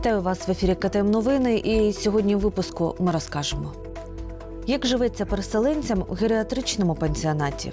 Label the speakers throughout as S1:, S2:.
S1: Вітаю вас в ефірі КТМ Новини. І сьогодні в випуску ми розкажемо, як живеться переселенцям у геріатричному пансіонаті,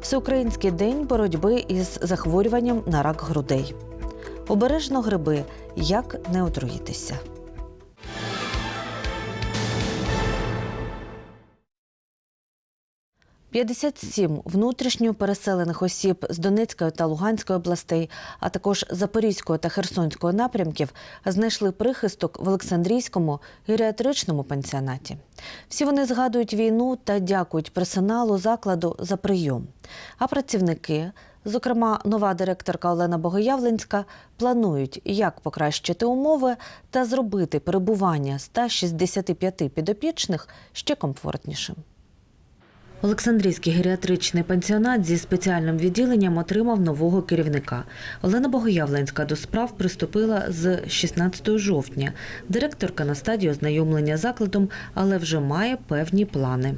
S1: Всеукраїнський день боротьби із захворюванням на рак грудей. Обережно гриби, як не отруїтися. «57 внутрішньо переселених осіб з Донецької та Луганської областей, а також Запорізького та Херсонського напрямків знайшли прихисток в Олександрійському геріатричному пансіонаті. Всі вони згадують війну та дякують персоналу закладу за прийом. А працівники, зокрема нова директорка Олена Богоявленська, планують, як покращити умови та зробити перебування 165 підопічних ще комфортнішим. Олександрійський геріатричний пансіонат зі спеціальним відділенням отримав нового керівника. Олена Богоявленська до справ приступила з 16 жовтня. Директорка на стадії ознайомлення закладом, але вже має певні плани.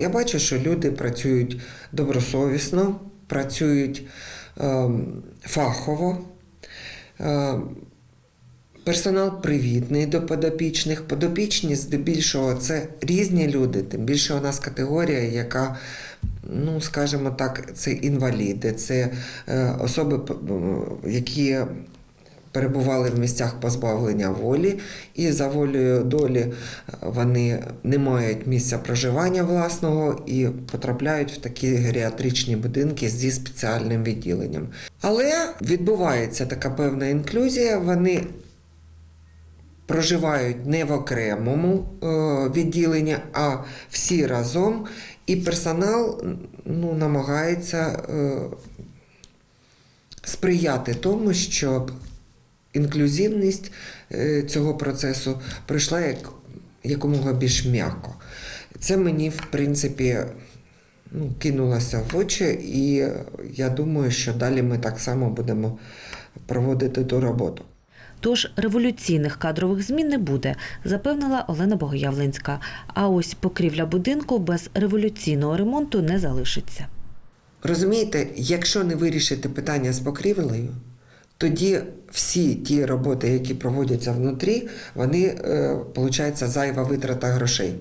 S2: Я бачу, що люди працюють добросовісно, працюють ем, фахово. Персонал привітний до подопічних. Подопічні здебільшого це різні люди, тим більше у нас категорія, яка, ну скажімо так, це інваліди, це е, особи, які перебували в місцях позбавлення волі, і за волею долі е, вони не мають місця проживання власного і потрапляють в такі геріатричні будинки зі спеціальним відділенням. Але відбувається така певна інклюзія. Вони проживають не в окремому е, відділенні, а всі разом, і персонал ну, намагається е, сприяти тому, щоб інклюзивність е, цього процесу пройшла як, якомога більш м'яко. Це мені, в принципі, ну, кинулося в очі, і я думаю, що далі ми так само будемо проводити ту роботу.
S1: Тож революційних кадрових змін не буде, запевнила Олена Богоявленська. А ось покрівля будинку без революційного ремонту не залишиться.
S2: Розумієте, якщо не вирішити питання з покрівлею, тоді всі ті роботи, які проводяться внутрі, вони, е, виходить, зайва витрата грошей.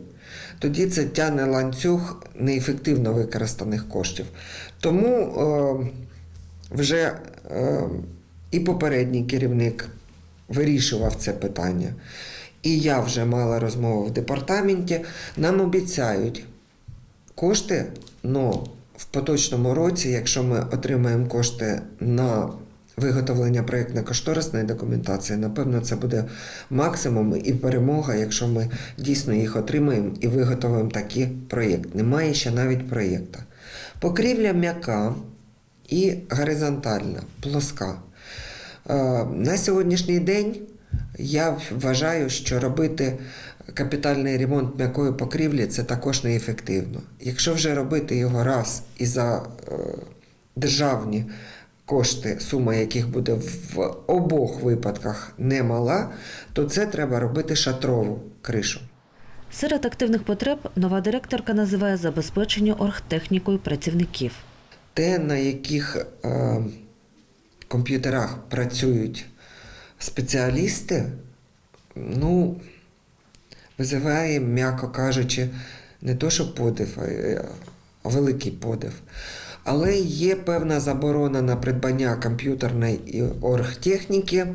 S2: Тоді це тягне ланцюг неефективно використаних коштів. Тому е, вже е, і попередній керівник вирішував це питання. І я вже мала розмову в департаменті. Нам обіцяють кошти, ну, в поточному році, якщо ми отримаємо кошти на виготовлення проєктно-кошторисної документації, напевно, це буде максимум і перемога, якщо ми дійсно їх отримаємо і виготовимо такий проєкт. Немає ще навіть проєкта. Покрівля м'яка і горизонтальна, плоска. Е, На сьогоднішній день я вважаю, що робити капітальний ремонт м'якої покрівлі це також неефективно. Якщо вже робити його раз і за е, державні кошти, сума яких буде в обох випадках немала, то це треба робити шатрову кришу.
S1: Серед активних потреб нова директорка називає забезпечення оргтехнікою працівників.
S2: те, на яких е, комп'ютерах працюють спеціалісти, ну, визиває, м'яко кажучи, не то, що подив, а, е, великий подив. Але є певна заборона на придбання комп'ютерної і оргтехніки.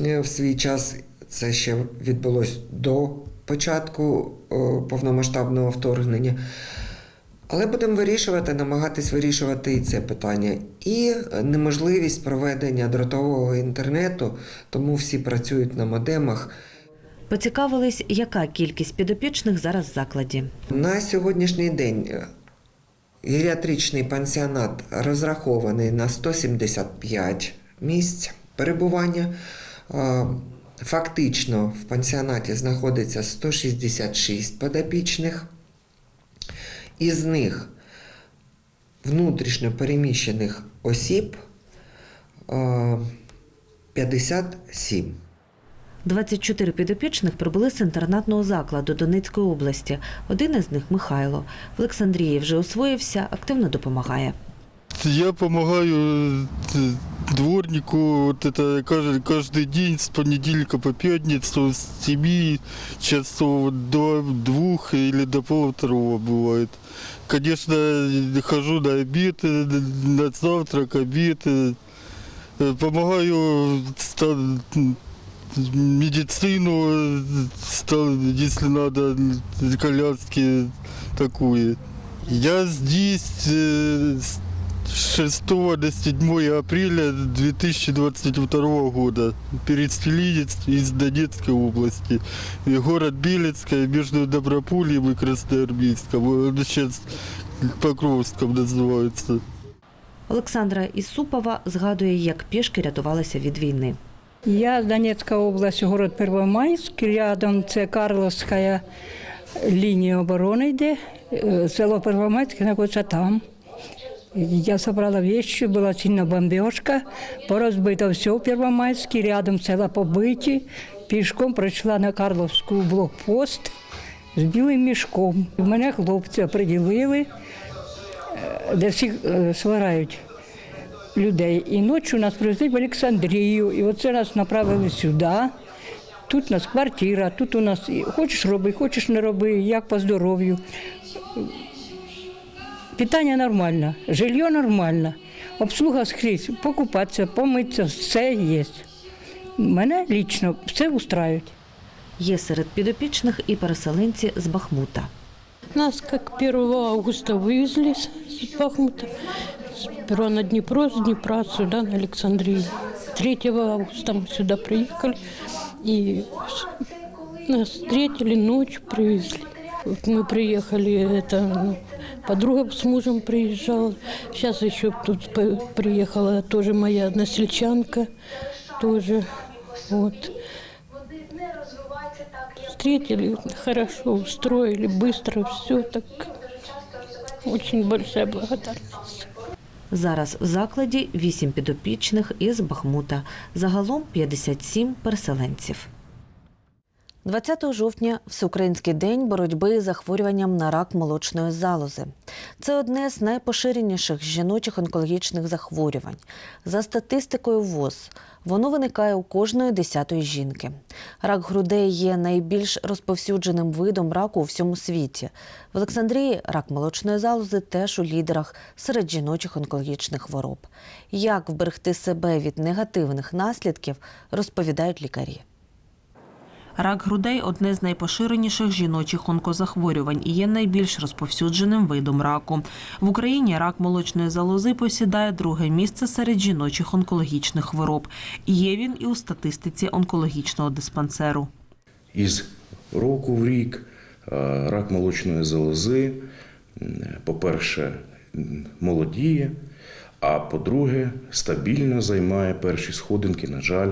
S2: Е, В свій час це ще відбулось до початку е, повномасштабного вторгнення. Але будемо вирішувати, намагатись вирішувати і це питання. І неможливість проведення дротового інтернету, тому всі працюють на модемах.
S1: Поцікавились, яка кількість підопічних зараз в закладі.
S2: На сьогоднішній день е, геріатричний пансіонат розрахований на 175 місць перебування. Е, Фактично в пансіонаті знаходиться 166 подопічних. Із них внутрішньо переміщених осіб е, 57.
S1: 24 підопічних прибули з інтернатного закладу Донецької області. Один із них Михайло. В Олександрії вже освоївся, активно допомагає.
S3: Я помогаю э, дворнику вот это каждый, каждый день с понедельника по пятницу с 7 часов до двух или до полвторого бывает. Конечно, хожу на обед, э, на завтрак, обед. э, Помогаю медицину, если надо, коляски такое. Я здесь э, с 6 до 7 апреля 2022 года. Переселенец из Донецкой области. И город Белецкая между Добропольем и Красноармейском. Он сейчас Покровском называется.
S1: Олександра Ісупова згадує, як пішки рятувалися від війни.
S4: Я Донецкая область, город Первомайск. Рядом це Карловська лінія оборони йде. Е, Село Первомайське знаходиться там. Я собрала вещи, була сильна бомбежка, порозбито все в Первомайське, рядом села побиті. Пішком прийшла на Карловську блокпост з білим мішком. Мене хлопці оприділили, е, де всіх е, сварають людей. І ночі нас привезли в Олександрію, і оце нас направили сюди. Тут у нас квартира, тут у нас хочеш роби, хочеш не роби, як по здоров'ю. Питання нормальне, жилье нормальне, обслуга скрізь, покупатися, помитися, все є. Мене лічно все устраюють.
S1: Є серед підопічних і переселенці з Бахмута.
S5: Нас как 1 августа вывезли с с Бахмута, сперва на Днепро, с Днепра сюда, на Александрию. 3 августа мы сюда приехали, и с- нас встретили, ночью привезли. Вот мы приехали, это ну, подруга с мужем приезжала, сейчас еще тут приехала тоже моя односельчанка, тоже, вот. Встретили хорошо, устроили, быстро, все так. Очень большая благодарность.
S1: Зараз в закладі 8 підопічних із Бахмута. Загалом 57 переселенців. 20 жовтня Всеукраїнський день боротьби з захворюванням на рак молочної залози. Це одне з найпоширеніших жіночих онкологічних захворювань. За статистикою ВОЗ, воно виникає у кожної десятої жінки. Рак грудей є найбільш розповсюдженим видом раку у всьому світі. В Олександрії рак молочної залози теж у лідерах серед жіночих онкологічних хвороб. Як вберегти себе від негативних наслідків, розповідають лікарі.
S6: Рак грудей одне з найпоширеніших жіночих онкозахворювань і є найбільш розповсюдженим видом раку. В Україні рак молочної залози посідає друге місце серед жіночих онкологічних хвороб. Є він і у статистиці онкологічного диспансеру.
S7: із року в рік е, рак молочної залози, по-перше, молодіє, а по-друге, стабільно займає перші сходинки, на жаль,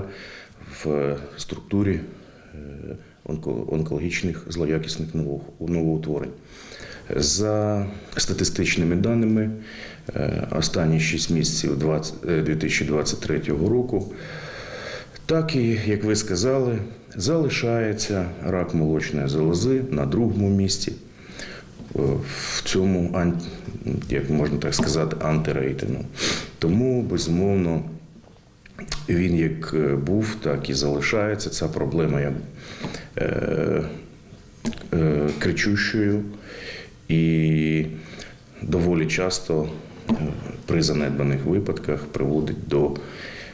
S7: в структурі онкологічних злоякісних новоутворень. За статистичними даними, е, останні 6 місяців 20 е, 2023 року так і, як ви сказали, залишається рак молочної залози на другому місці е, в цьому, як можна так сказати, антирейтингу. Тому, безумовно, він як е, був, так і залишається. Ця проблема є е, е, кричущою і доволі часто е, при занедбаних випадках приводить до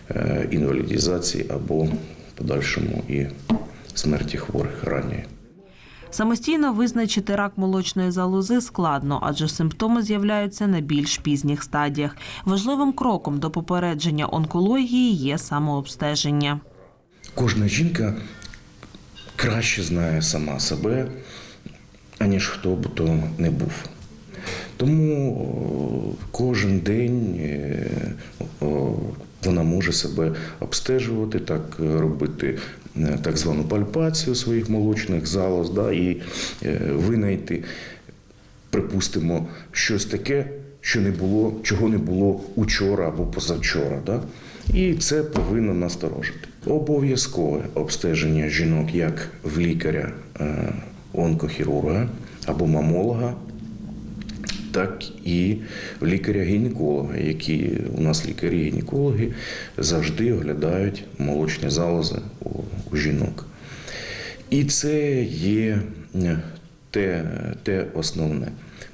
S7: е, інвалідізації або подальшому і смерті хворих ранньої.
S6: Самостійно визначити рак молочної залози складно, адже симптоми з'являються на більш пізніх стадіях. Важливим кроком до попередження онкології є самообстеження.
S7: Кожна жінка краще знає сама себе, аніж хто б то не був. Тому кожен день е, вона може себе обстежувати, так е, робити е, так звану пальпацію своїх молочних залоз, да, і е, винайти, припустимо, щось таке, що не було, чого не було учора або позавчора. Да? І це повинно насторожити. Обов'язкове обстеження жінок як в лікаря онкохірурга або мамолога так і лікаря-гінеколога, які у нас лікарі-гінекологи завжди оглядають молочні залози у, у жінок. І це є е, те, те основне.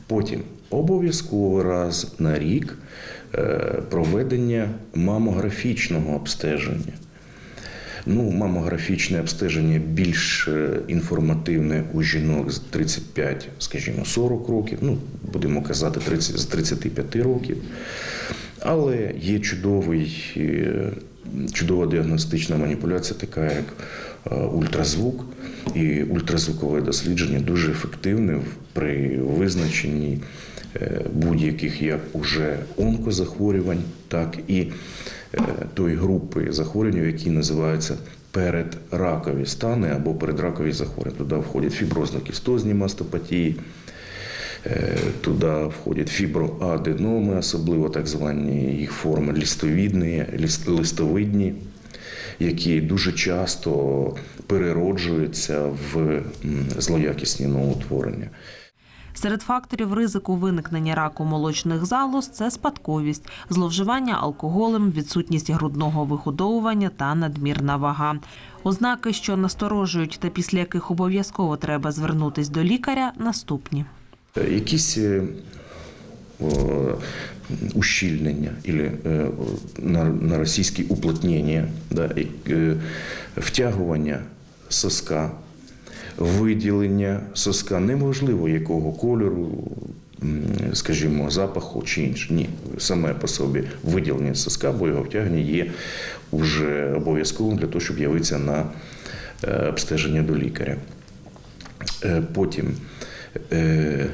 S7: Потім обов'язково раз на рік е, проведення мамографічного обстеження. Ну, мамографічне обстеження більш е, інформативне у жінок з 35, скажімо, 40 років, ну, будемо казати, 30, з 35 років. Але є чудовий, е, чудова діагностична маніпуляція, така як е, ультразвук. І ультразвукове дослідження дуже ефективне при визначенні будь-яких як уже онкозахворювань, так і е, тої групи захворювань, які називаються передракові стани або передракові захворювання. Туди входять фіброзно-кістозні мастопатії, Е, Туди входять фіброаденоми, особливо так звані їх форми листовідні, листовидні, які дуже часто перероджуються в злоякісні новоутворення.
S6: Серед факторів ризику виникнення раку молочних залоз це спадковість, зловживання алкоголем, відсутність грудного вигодовування та надмірна вага. Ознаки, що насторожують та після яких обов'язково треба звернутись до лікаря, наступні.
S7: Якісь е, ущільнення или е, на, на уплотнення, да, е, втягування соска, виділення соска, неможливо якого кольору, скажімо, запаху чи інше. Ні, саме по собі виділення соска, бо його втягнення є вже обов'язковим для того, щоб явитися на е, обстеження до лікаря. Е, Потім е,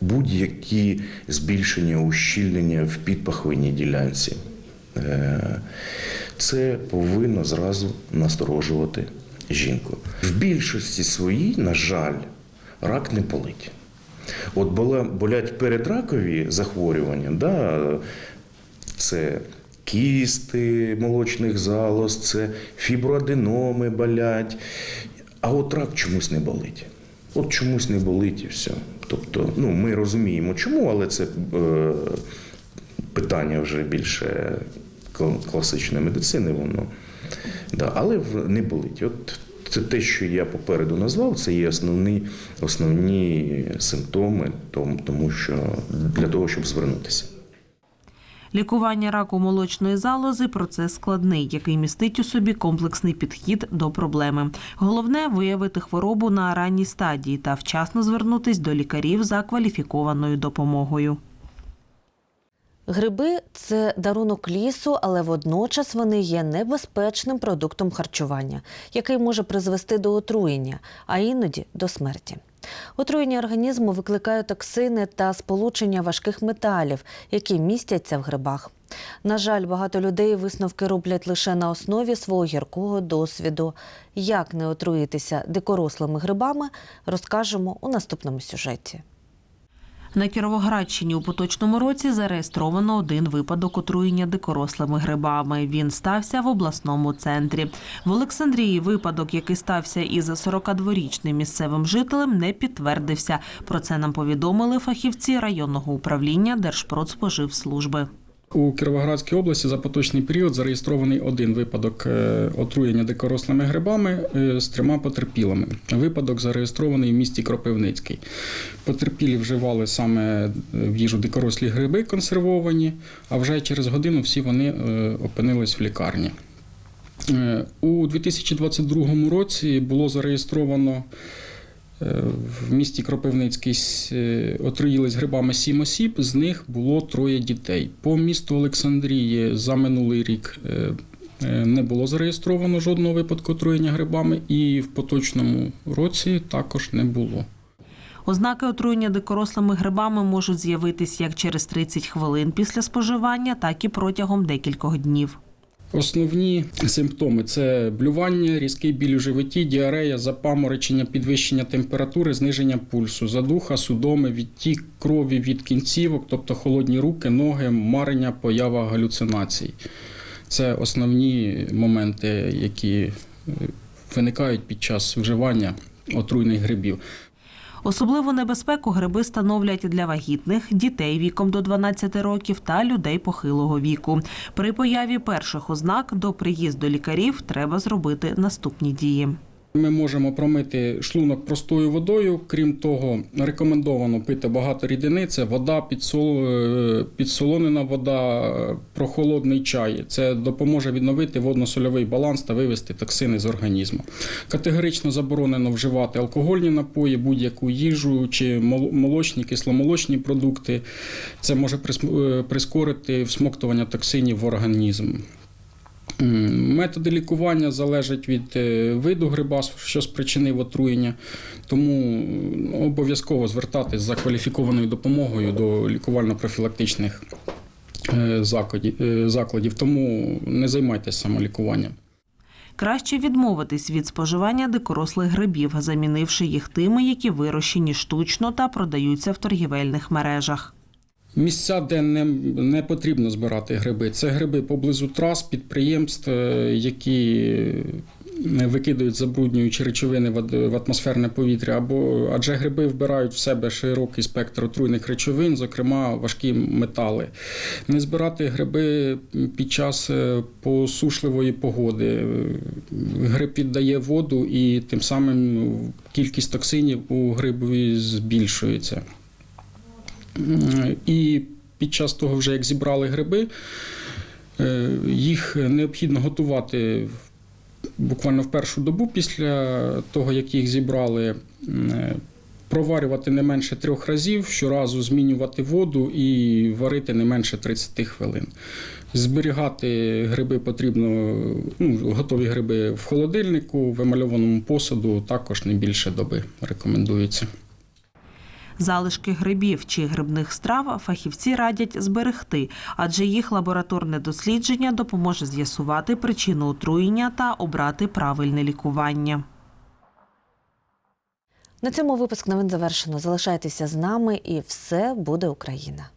S7: будь-які збільшення ущільнення в підпахвинній ділянці. Це повинно зразу насторожувати жінку. В більшості своїй, на жаль, рак не болить. От болять передракові захворювання, да, це кісти молочних залоз, це фіброаденоми болять. А от рак чомусь не болить. От чомусь не болить і все. Тобто, ну, ми розуміємо, чому, але це е, питання вже більше класичної медицини, воно. Да, але не болить. От це те, що я попереду назвав, це є основні, основні симптоми, тому що для того, щоб звернутися.
S6: Лікування раку молочної залози процес складний, який містить у собі комплексний підхід до проблеми. Головне виявити хворобу на ранній стадії та вчасно звернутись до лікарів за кваліфікованою допомогою.
S1: Гриби це дарунок лісу, але водночас вони є небезпечним продуктом харчування, який може призвести до отруєння, а іноді до смерті. Отруєння організму викликають токсини та сполучення важких металів, які містяться в грибах. На жаль, багато людей висновки роблять лише на основі свого гіркого досвіду. Як не отруїтися дикорослими грибами, розкажемо у наступному сюжеті.
S6: На Кіровоградщині у поточному році зареєстровано один випадок отруєння дикорослими грибами. Він стався в обласному центрі. В Олександрії випадок, який стався із 42-річним місцевим жителем, не підтвердився. Про це нам повідомили фахівці районного управління Держпродспоживслужби.
S8: У Кіровоградській області за поточний період зареєстрований один випадок е, отруєння дикорослими грибами е, з трьома потерпілими. Випадок зареєстрований в місті Кропивницький. Потерпілі вживали саме е, в їжу дикорослі гриби консервовані, а вже через годину всі вони опинились в лікарні. У 2022 році було зареєстровано в місті Кропивницький е, отруїлись грибами сім осіб, з них було троє дітей. По місту Олександрії за минулий рік е, е, не було зареєстровано жодного випадку отруєння грибами, і в поточному році також не було.
S6: Ознаки отруєння дикорослими грибами можуть з'явитись як через 30 хвилин після споживання, так і протягом декількох днів.
S8: Основні симптоми це блювання, різкий біль у животі, діарея, запаморочення, підвищення температури, зниження пульсу, задуха, судоми, відтік крові від кінцівок, тобто холодні руки, ноги, марення, поява галюцинацій. Це основні моменти, які е, виникають під час вживання отруйних грибів.
S6: Особливу небезпеку гриби становлять для вагітних, дітей віком до 12 років та людей похилого віку. При появі перших ознак до приїзду лікарів треба зробити наступні дії.
S8: Ми можемо промити шлунок простою водою. Крім того, рекомендовано пити багато рідини. Це вода, е, підсолонена вода, е, прохолодний чай. Це допоможе відновити водно-сольовий баланс та вивести токсини з організму. Категорично заборонено вживати алкогольні напої, будь-яку їжу чи мол- молочні, кисломолочні продукти. Це може е, прискорити всмоктування токсинів в організм. Методи лікування залежать від е, виду гриба, що спричинив отруєння, тому обов'язково звертатись за кваліфікованою допомогою до лікувально-профілактичних е, е, закладів. Тому не займайтеся самолікуванням.
S6: Краще відмовитись від споживання дикорослих грибів, замінивши їх тими, які вирощені штучно та продаються в торгівельних мережах.
S8: Місця, де не, не потрібно збирати гриби, це гриби поблизу трас, підприємств, е, які е, викидають забруднюючі речовини в атмосферне повітря, або адже гриби вбирають в себе широкий спектр отруйних речовин, зокрема важкі метали. Не збирати гриби під час е, посушливої погоди. Гриб віддає воду і тим самим кількість токсинів у грибові збільшується. І під час того, вже як зібрали гриби, е, їх необхідно готувати буквально в першу добу після того, як їх зібрали. Проварювати не менше трьох разів, щоразу змінювати воду і варити не менше 30 хвилин. Зберігати гриби потрібно, ну, готові гриби в холодильнику, в емальованому посуду також не більше доби рекомендується.
S6: Залишки грибів чи грибних страв фахівці радять зберегти, адже їх лабораторне дослідження допоможе з'ясувати причину отруєння та обрати правильне лікування.
S1: На цьому випуск новин завершено. Залишайтеся з нами, і все буде Україна.